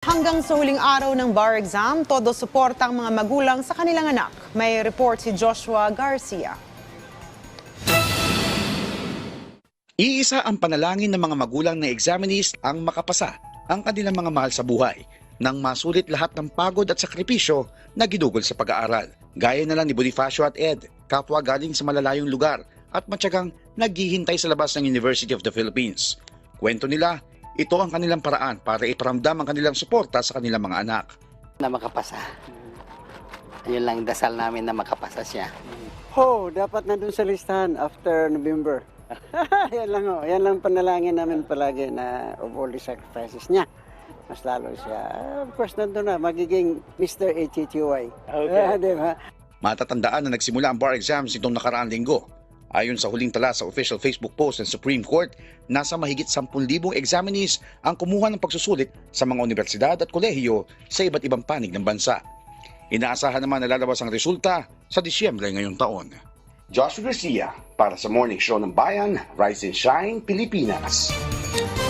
Hanggang sa huling araw ng bar exam, todo suporta ang mga magulang sa kanilang anak. May report si Joshua Garcia. Iisa ang panalangin ng mga magulang na examinees ang makapasa ang kanilang mga mahal sa buhay nang masulit lahat ng pagod at sakripisyo na ginugol sa pag-aaral. Gaya na lang ni Bonifacio at Ed, kapwa galing sa malalayong lugar at matyagang naghihintay sa labas ng University of the Philippines. Kwento nila, ito ang kanilang paraan para iparamdam ang kanilang suporta sa kanilang mga anak. na makapasa. Yun lang dasal namin na makapasa siya. Ho, dapat nandun sa listahan after November. yan lang ho. Yan lang panalangin namin palagi na of all the sacrifices niya. Mas lalo siya. ah, Of course, nandun na. Magiging Mr. HHUI. Okay. di ba? Matatandaan na nagsimula ang bar exams nitong nakaraang linggo. Ayon sa huling tala sa official Facebook post ng Supreme Court, nasa mahigit 10,000 examinees ang kumuha ng pagsusulit sa mga universidad at kolehiyo sa iba't ibang panig ng bansa. Inaasahan naman na lalabas ang resulta sa Disyembre ngayong taon. Joshua Garcia para sa Morning Show ng Bayan, Rise and Shine, Pilipinas.